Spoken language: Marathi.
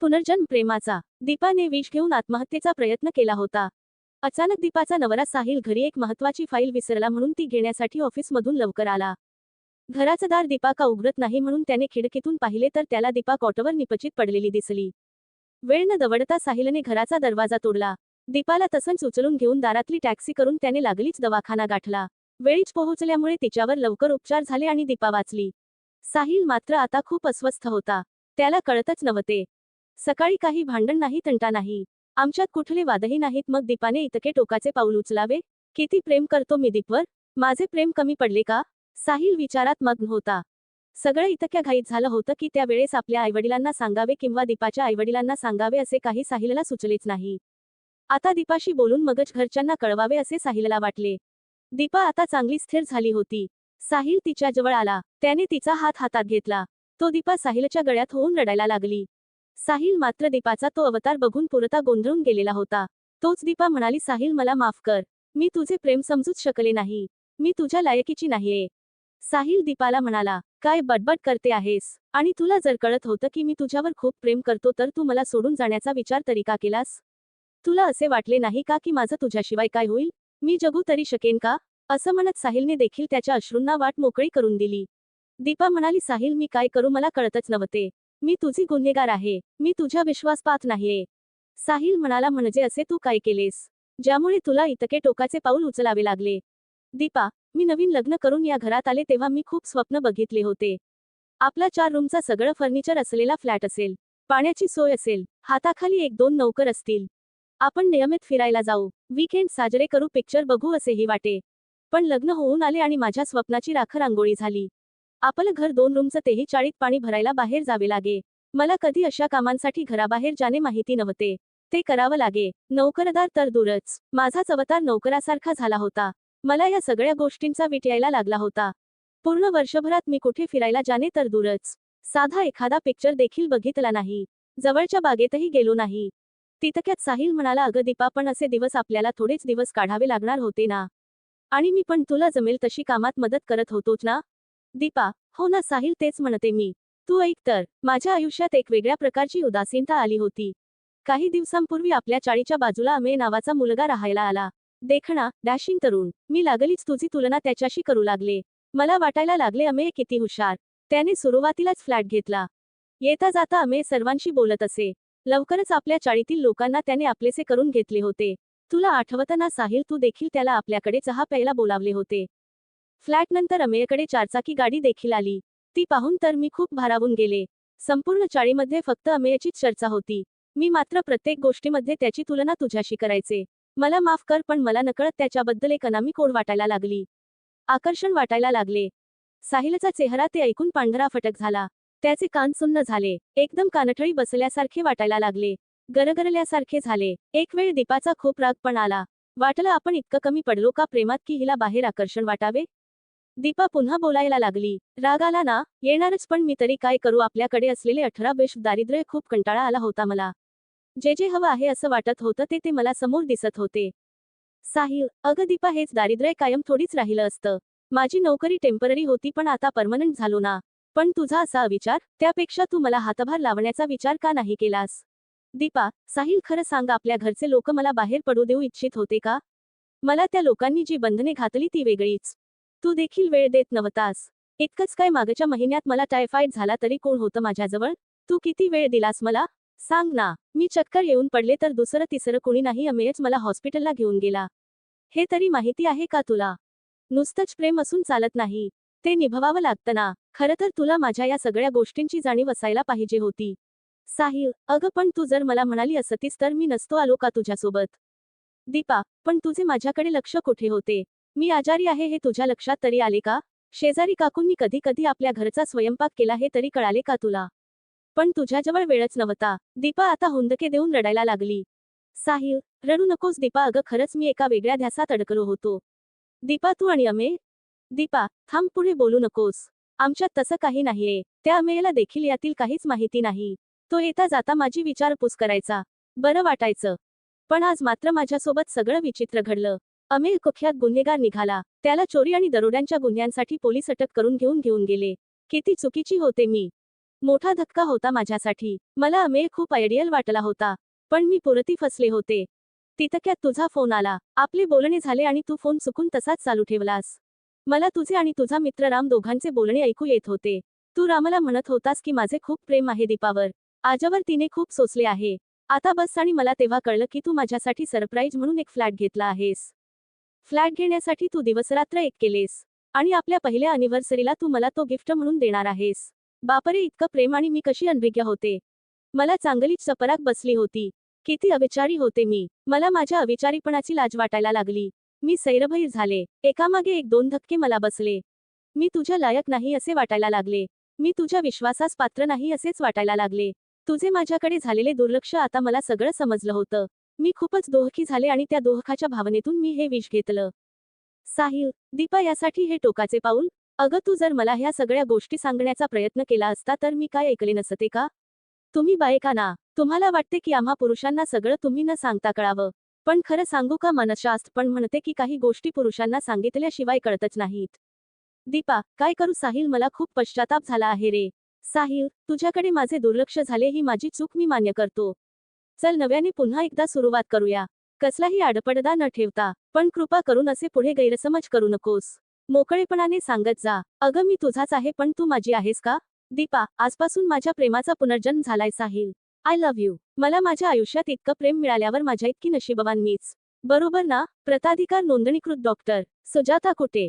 पुनर्जन्म प्रेमाचा दीपाने विष घेऊन आत्महत्येचा प्रयत्न केला होता. अचानक दीपाचा नवरा साहिल घरी एक महत्वाची फाईल विसरला म्हणून ती घेण्यासाठी ऑफिसमधून लवकर आला. घराचं दार दीपा का उघडत नाही म्हणून त्याने खिडकीतून पाहिले तर त्याला दीपा कॉटवर निपचित पडलेली दिसली. वेळ न दवडता साहिलने घराचा दरवाजा तोडला. दीपाला तसंच उचलून घेऊन दारातली टॅक्सी करून त्याने लागलीच दवाखाना गाठला. वेळीच पोहोचल्यामुळे तिच्यावर लवकर उपचार झाले आणि दीपा वाचली. साहिल मात्र आता खूप अस्वस्थ होता. त्याला कळतच नव्हते. सकाळी काही भांडण नाही तंटा नाही. आमच्यात कुठले वादही नाहीत. मग दीपाने इतके टोकाचे पाऊल उचलावे. किती प्रेम करतो मी दीपवर. माझे प्रेम कमी पडले का? साहिल विचारात मग्न होता. सगळं इतक्या घाईत झालं होतं की त्यावेळेस आपल्या आईवडिलांना सांगावे किंवा दीपाच्या आईवडिलांना सांगावे असे काही साहिलला सुचलेच नाही. आता दीपाशी बोलून मगच घरच्यांना कळवावे असे साहिलला वाटले. दीपा आता चांगली स्थिर झाली होती. साहिल तिच्या जवळ आला. त्याने तिचा हात हातात घेतला. तो दीपा साहिलच्या गळ्यात होऊन रडायला लागली. साहिल मात्र दीपाचा तो अवतार बघून पुरता गोंधळून गेलेला होता. तोच दीपा म्हणाली साहिल मला माफ कर. मी तुझे प्रेम समजूच शकले नाही. मी तुझ्या लायकीची नाहीये. साहिल दीपाला म्हणाला काय बडबड करते आहेस? आणि तुला जर कळत होतं की मी तुझ्यावर खूप प्रेम करतो तर तू मला सोडून जाण्याचा विचार तरी का केलास? तुला असे वाटले नाही का की माझं तुझ्याशिवाय काय होईल? मी जगू तरी शकेन का? असं म्हणत साहिलने देखील त्याच्या अश्रूंना वाट मोकळी करून दिली. दीपा म्हणाली साहिल मी काय करू? मला कळतच नव्हते. मी तुझी गुन्हेगार आहे. मी तुझ्या विश्वासपात नाहीये. साहिल म्हणाला म्हणजे असे तू काय केलेस? ज्यामुळे तुला इतके टोकाचे पाऊल उचलावे लागले. दीपा मी नवीन लग्न करून या घरात आले तेव्हा मी खूप स्वप्न बघितले होते. आपला चार रूमचा सगळं फर्निचर असलेला फ्लॅट असेल पाण्याची सोय असेल हाताखाली एक दोन नौकर असतील. आपण नियमित फिरायला जाऊ वीकेंड साजरे करू पिक्चर बघू असेही वाटे. पण लग्न होऊन आले आणि माझ्या स्वप्नाची राखर आंघोळी झाली. आपलं घर दोन रूमचं तेही चाळीत पाणी भरायला बाहेर जावे लागे. मला कधी अशा कामांसाठी घराबाहेर जाणे माहिती नव्हते. ते करावं लागे. नोकरदार तर दूरच. माझाच अवतार नोकरासारखा झाला होता. मला या सगळ्या गोष्टींचा वीट यायला लागला होता. पूर्ण वर्षभरात मी कुठे फिरायला जाणे तर दूरच. साधा एखादा पिक्चर देखील बघितला नाही. जवळच्या बागेतही गेलो नाही. तितक्यात साहिल म्हणाला अगं दीपा पण असे दिवस आपल्याला थोडेच दिवस काढावे लागणार होते ना? आणि मी पण तुला जमेल तशी कामात मदत करत होतोच ना? दीपा हो ना साहिल तेच म्हणते मी. तू ऐक तर माझ्या आयुष्यात एक वेगळ्या प्रकारची उदासीनता आली होती. काही दिवसांपूर्वी आपल्या चाळीच्या बाजूला अमे नावाचा मुलगा राहायला आला. देखणा डॅशिंग तरुण मी लागलीच तुझी तुलना त्याच्याशी करू लागले. मला वाटायला लागले अमे किती हुशार. त्याने सुरुवातीलाच फ्लॅट घेतला. येता जाता अमे सर्वांशी बोलत असे. लवकरच आपल्या चाळीतील लोकांना त्याने आपलेसे करून घेतले होते. तुला आठवताना साहिल तू देखील त्याला आपल्याकडे चहा प्यायला बोलावले होते. फ्लॅटनंतर अमेयकडे चारचाकी गाडी देखील आली. ती पाहून तर मी खूप भारावून गेले. संपूर्ण चाळीमध्ये फक्त अमेयचीच चर्चा होती. मी मात्र प्रत्येक गोष्टीमध्ये त्याची तुलना तुझ्याशी करायचे. मला माफ कर पण मला नकळत त्याच्याबद्दल एक अनामी कोड वाटायला लागली. आकर्षण वाटायला लागले. साहिलचा चेहरा ते ऐकून पांढरा फटक झाला. त्याचे कान सुन्न झाले. एकदम कानठळी बसल्यासारखे वाटायला लागले. गरगरल्यासारखे झाले. एक वेळ दीपाचा खूप राग पण आला. वाटलं आपण इतकं कमी पडलो का प्रेमात की हिला बाहेर आकर्षण वाटावे? दीपा पुन्हा बोलायला लागली. राग आला ना येणारच पण मी तरी काय करू आपल्याकडे असलेले अठरा बेश दारिद्र्य खूप कंटाळा आला होता मला. जे जे हवं आहे असं वाटत होतं ते ते मला समोर दिसत होते. साहिल अगं दीपा हेच दारिद्र्य कायम थोडीच राहिलं असतं. माझी नोकरी टेंपररी होती पण आता परमनंट झालो ना. पण तुझा असा विचार त्यापेक्षा तू मला हातभार लावण्याचा विचार का नाही केलास? दीपा साहिल खरं सांग आपल्या घरचे लोक मला बाहेर पडू देऊ इच्छित होते का? मला त्या लोकांनी जी बंधने घातली ती वेगळीच. तू देखील वेळ देत नव्हतास. इतकंच काय मागच्या महिन्यात मला टायफॉइड झाला तरी कोण होतं माझ्याजवळ? तू किती वेळ दिलास मला? सांग ना. मी चक्कर येऊन पडले तर दुसरं तिसरं कुणी नाही अमेयच मला हॉस्पिटलला घेऊन गेला. हे तरी माहिती आहे का तुला? नुसतंच प्रेम असून चालत नाही. ते निभवावं लागतं ना. खरं तर तुला माझ्या या सगळ्या गोष्टींची जाणीव असायला पाहिजे होती. साहिल अगं पण तू जर मला म्हणाली असतीस तर मी नसतो आलो का तुझ्यासोबत? दीपा पण तुझे माझ्याकडे लक्ष कुठे होते? मी आजारी आहे हे तुझ्या लक्षात तरी आले का? शेजारी काकूंनी कधी कधी आपल्या घरचा स्वयंपाक केला हे तरी कळाले का तुला? पण तुझ्याजवळ वेळच नव्हता. दीपा आता हुंदके देऊन रडायला लागली. साहिल रडू नकोस दीपा अगं खरंच मी एका वेगळ्या ध्यासात अडकलो होतो. दीपा तू आणि अमे? दीपा थांब पुढे बोलू नकोस. आमच्यात तसं काही नाहीये. त्या अमेयला देखील यातील काहीच माहिती नाही. तो येता जाता माझी विचारपूस करायचा. बरं वाटायचं. पण आज मात्र माझ्यासोबत सगळं विचित्र घडलं. अमेर कुख्यात गुन्हेगार निघाला. त्याला चोरी आणि दरोड्यांच्या गुन्ह्यांसाठी पोलीस अटक करून घेऊन घेऊन गेले. किती चुकीची होते मी. मोठा धक्का होता माझ्यासाठी. मला अमेर खूप आयडियल वाटला होता. पण मी पुरती फसले होते. तितक्यात तुझा फोन आला. आपले बोलणे झाले आणि तू फोन चुकून तसाच चालू ठेवलास. मला तुझे आणि तुझा मित्र राम दोघांचे बोलणे ऐकू येत होते. तू रामाला म्हणत होतास की माझे खूप प्रेम आहे दीपावर. आजवर तिने खूप सोसले आहे. आता बस आणि मला तेव्हा कळलं की तू माझ्यासाठी सरप्राईज म्हणून एक फ्लॅट घेतला आहेस. फ्लॅट घेण्यासाठी तू दिवसरात्र एक केलेस. आणि आपल्या पहिल्या अनिव्हर्सरीला तू मला तो गिफ्ट म्हणून देणार आहेस. बापरे इतकं प्रेम आणि मी कशी अनभिज्ञ होते. मला चांगलीच चपराक बसली होती. किती अविचारी होते मी. मला माझ्या अविचारीपणाची लाज वाटायला लागली. मी सैरभैर झाले. एकामागे एक दोन धक्के मला बसले. मी तुझ्या लायक नाही असे वाटायला लागले. मी तुझ्या विश्वासास पात्र नाही असेच वाटायला लागले. तुझे माझ्याकडे झालेले दुर्लक्ष आता मला सगळं समजलं होतं. मी खूपच दोहकी झाले आणि त्या दोहकाच्या भावनेतून मी हे विष घेतलं. साहिल दीपा यासाठी हे टोकाचे पाऊल? अगं तू जर मला ह्या सगळ्या गोष्टी सांगण्याचा प्रयत्न केला असता तर मी काय ऐकले नसते का? तुम्ही बायका ना. तुम्हाला वाटते की आम्हा पुरुषांना सगळं तुम्ही न सांगता कळावं. पण खरं सांगू का मनशास्त्र पण म्हणते की काही गोष्टी पुरुषांना सांगितल्याशिवाय कळतच नाहीत. दीपा काय करू साहिल? मला खूप पश्चाताप झाला आहे रे. साहिल तुझ्याकडे माझे दुर्लक्ष झाले ही माझी चूक मी मान्य करतो. चल नव्याने पुन्हा एकदा सुरुवात करूया. कसलाही आडपडदा न ठेवता पण कृपा करून असे पुढे गैरसमज करू नकोस. मोकळेपणाने सांगत जा. अगं मी तुझाच आहे पण तू माझी आहेस का? दीपा आजपासून माझ्या प्रेमाचा पुनर्जन्म झालाय साहिल. आय लव्ह यू मला माझ्या आयुष्यात इतकं प्रेम मिळाल्यावर माझ्या इतकी नशिबवान मीच. बरोबर ना? प्रताधिकार नोंदणीकृत डॉक्टर. सुजाता कुटे.